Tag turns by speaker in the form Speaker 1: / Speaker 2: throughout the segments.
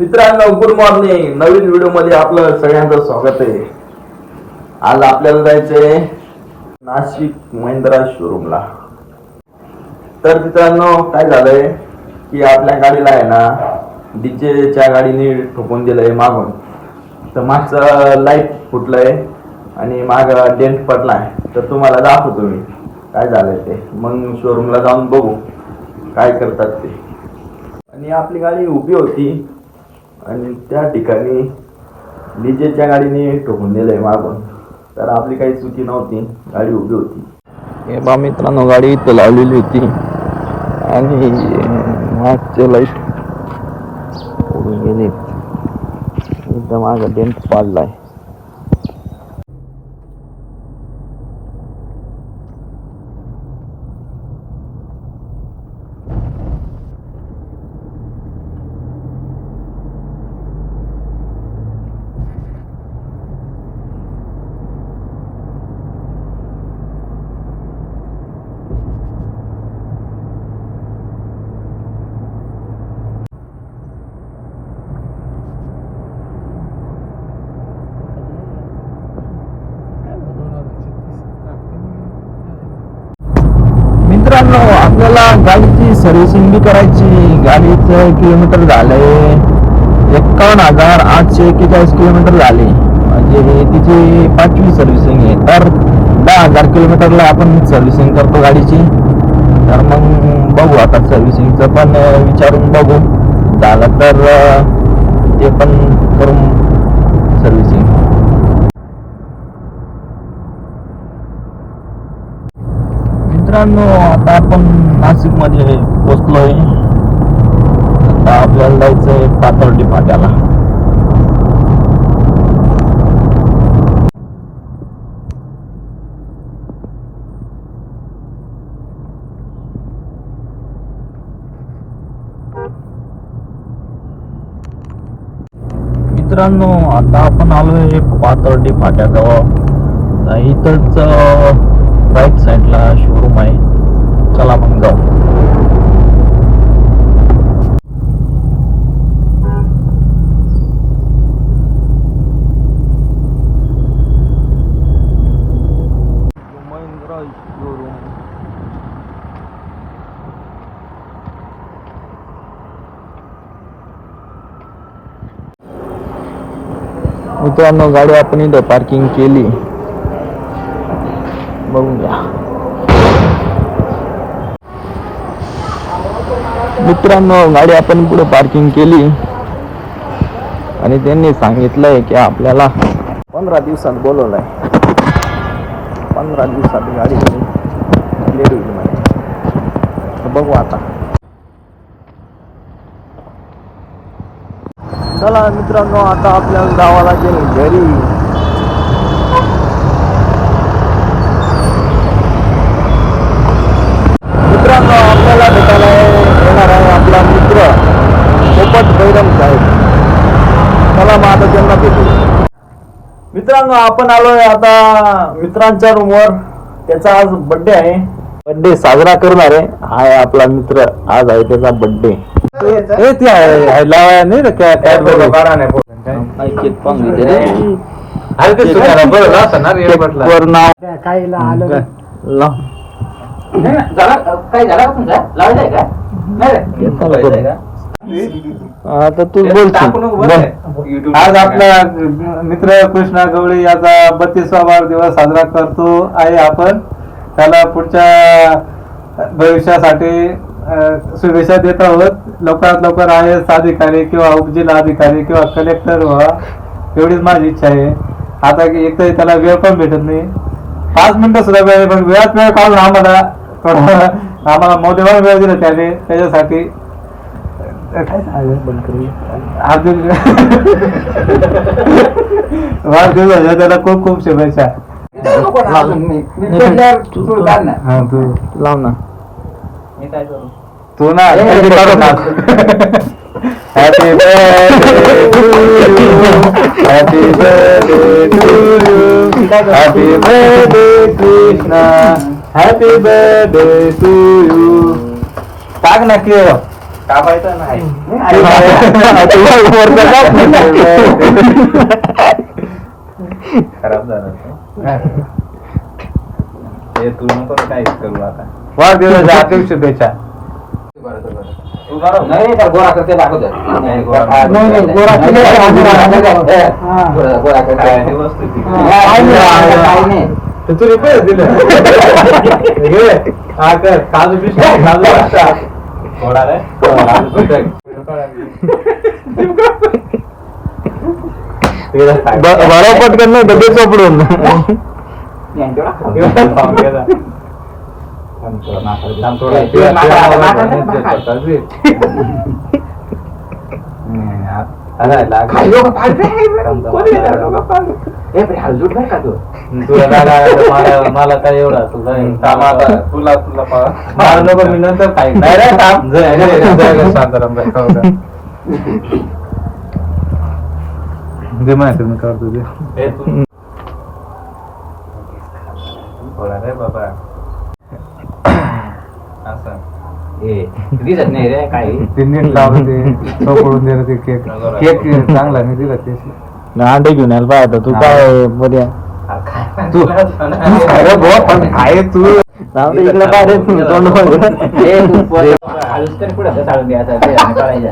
Speaker 1: मित्रांनो good morning नवीन व्हिडिओमध्ये आपलं सगळ्यांचं स्वागत आहे. आज आपल्याला जायचंय नाशिक महिंद्रा शोरूमला तर मित्रांनो काय झालंय की आपल्या गाडीला आहे ना डीजेच्या गाडीने ठोकून दिलंय मागून. तर मागचं लाइट फुटलंय आणि माग डेंट पडलाय. तर तुम्हाला दाखवतो मी काय झालंय ते. मग शोरूमला जाऊन बघू काय करतात ते. आणि आपली गाडी उभी होती. आणि त्या ठिकाणी डीजेच्या गाडीने ठोकून दिलंय मागून. तर आपली काही चुकी नव्हती. गाडी उभी होती. हे बा मित्रांनो गाडी इथं लावलेली होती. आणि मागचे लाइट उडून गेले एकदम मागं डेंट पाडलाय. मित्रांनो आपल्याला गाडीची सर्व्हिसिंग बी करायची. गाडीचं किलोमीटर झालंय. एकावन्न हजार आठशे एक्केचाळीस किलोमीटर झाले. म्हणजे तिची पाचवी सर्व्हिसिंग आहे. तर दहा हजार किलोमीटरला आपण सर्व्हिसिंग करतो गाडीची. तर मग बघू आता सर्व्हिसिंगचं पण विचारून बघू. झालं तर ते पण करून सर्व्हिसिंग. मित्रांनो आता आपण नाशिकमध्ये पोचलोय आता आपल्याला जायचंय पाथर्डी फाट्याला. मित्रांनो आता आपण आलोय पाथर्डी फाट्याजवळ. तर इथंच राईट साईडला शोरूम आहे. चला मग जाऊ. महिंद्रा शोरूम मित्रांनो गाडी आपण इथं पार्किंग केली. बघून घ्या मित्रांनो गाडी आपण पुढे पार्किंग केली आणि त्यांनी सांगितलंय की आपल्याला पंधरा दिवसात बोलवलंय पंधरा दिवसात गाडी क्लिअर होईल म्हणे तर बघू आता चला मित्रांनो आता आपल्याला जावं लागेल घरी मित्रांनो आपल्याला भेटायला येणार आहे आपला मित्र पोपट बैरम साहेब चला मग आता त्यांना भेटू मित्रांनो आपण आलोय आता मित्रांच्या रूमवर त्याचा आज बर्थडे आहे. बर्थडे साजरा करणार आहे. हा आहे आपला मित्र आज आहे त्याचा बर्थडे ते आहे लावाय नाही रे. काय काय वर नाव
Speaker 2: काहीला आलं
Speaker 1: लाव.
Speaker 3: काय झाला का तुमचा? लावलाय का? नाही रे.
Speaker 1: येतो
Speaker 3: लावलाय का?
Speaker 1: आता तू. बोल.
Speaker 3: आहे.
Speaker 2: आज आपला मित्र कृष्णा गवळी याचा बत्तीसवा वाढदिवस साजरा करतो आहे आपण. त्याला पुढच्या भविष्यासाठी शुभेच्छा देत आहोत. लवकरात लवकर आय एस अधिकारी किंवा उपजिल्हा अधिकारी किंवा कलेक्टर व्हा. एवढीच माझी इच्छा आहे. आता की एक तर त्याला वेळ पण भेटत नाही. पाच मिनिटं सुद्धा वेळ आहे, पण वेळात वेळ काढून आम्हाला थोडा आम्हाला मौल्यवान वेळ दिला त्याने. त्याच्यासाठी काय सांगायचं? वाढदिवसाच्या त्याला खूप खूप शुभेच्छा
Speaker 3: इथं नको ना अजून मी. मी पडल्यावर तू ना.
Speaker 2: हा तू
Speaker 1: लाव ना
Speaker 3: मी काय करू?
Speaker 2: तू ना
Speaker 3: ए,
Speaker 2: कधी काढू ना happy birthday to you happy birthday to you happy birthday Krishna happy birthday to you टाक ना की कापायचं नाही खराब झालं ते. ते तू नको ना काहीच करू आता वाढदिवसाच्या हार्दिक शुभेच्छा तू बरोबर
Speaker 3: नाही तर गोरा करते दाखवतो
Speaker 2: नाही, गोरा-
Speaker 3: नाही नाही गोरा करते दाखवतो. हा. गोरा- करते.
Speaker 2: वस्तू.
Speaker 3: हा, काही नाही.
Speaker 2: तर तू दिले. हा कर काजू पिस्ता काजू पिस्ता थोडा रे काजू पिस्ता. तिला सांग.
Speaker 1: बरं नाही
Speaker 3: नाही. ए, हलजूट नाही का तू?
Speaker 2: तुला काय लागायचं? मला मला काय एवढा तुझा थांब आता. तुला तुला मला नको मी नंतर खाईन नाही रे थांब. जय जय जय शांताराम बाई. खाऊ का? दे माहिती मी करतो दे. थोडा रे बाबा. असं.
Speaker 3: ए, दिसत नाही रे काही.
Speaker 2: ते नीट सोपडून दिलं ते केक केक चांगला मी दिला ते
Speaker 1: अंडे घेऊन यायला पाहिजे तू काय बऱ्या
Speaker 2: तू अरे भाऊ पण आहे तू
Speaker 1: इकडे पाहिजे तोंड
Speaker 3: द्यायचा आणि.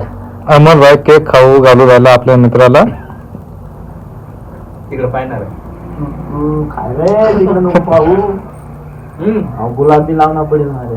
Speaker 2: अमर भाई केक खाऊ घालू राहिला आपल्या मित्राला तिकडे पाहणार
Speaker 1: काय रे तिकडे नको पाहू अहो, गुलाबी लावणं पडेल माझे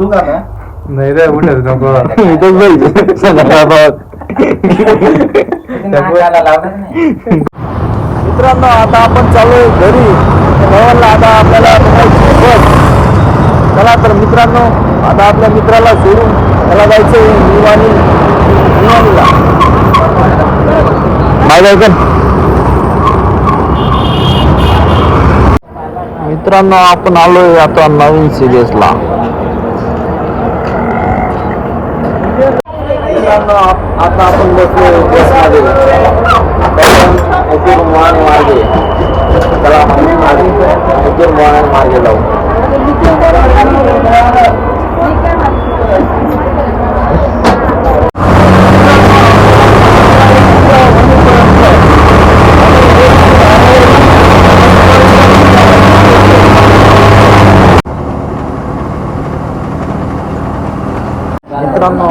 Speaker 4: काय
Speaker 1: नदी भरला
Speaker 2: नाही रे उठत नको.
Speaker 1: इथंच जायचं संध्याकाळात
Speaker 3: नाकाला लावणार नाही.
Speaker 1: मित्रांनो आता आपण चालू घरी. पवनला आता आपल्याला बघायची बस. चला तर मित्रांनो आता आपल्या मित्राला सोडून त्याला जायचंय निवाणी निवाणीला. बाय जायचं मित्रांनो आपण आलोय आता नवीन सिरियसला मित्रांनो आता आपण बसलो बसमध्ये. ऐकून मोहाने मार्गे. चला ऐकून मोहाने मार्गे लावू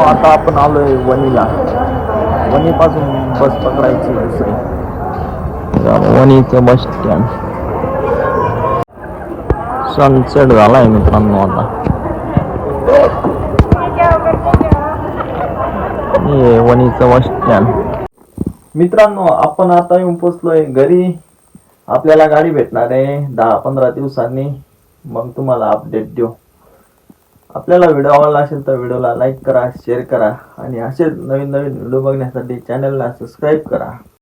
Speaker 1: आता आपण आलोय वणीला. वणीपासून बस पकडायची दुसरी. वणीचं बस स्टँड सनसेट झालाय मित्रांनो आता. वणीचं बस स्टँड मित्रांनो आपण आता येऊन पोचलोय घरी. आपल्याला गाडी भेटणार आहे दहा पंधरा दिवसांनी. मग तुम्हाला अपडेट देऊ. आपल्याला व्हिडिओ आवडला असेल तर व्हिडिओला लाईक करा शेअर करा आणि असेच नवीन नवीन व्हिडिओ बघण्यासाठी चॅनलला सबस्क्राईब करा.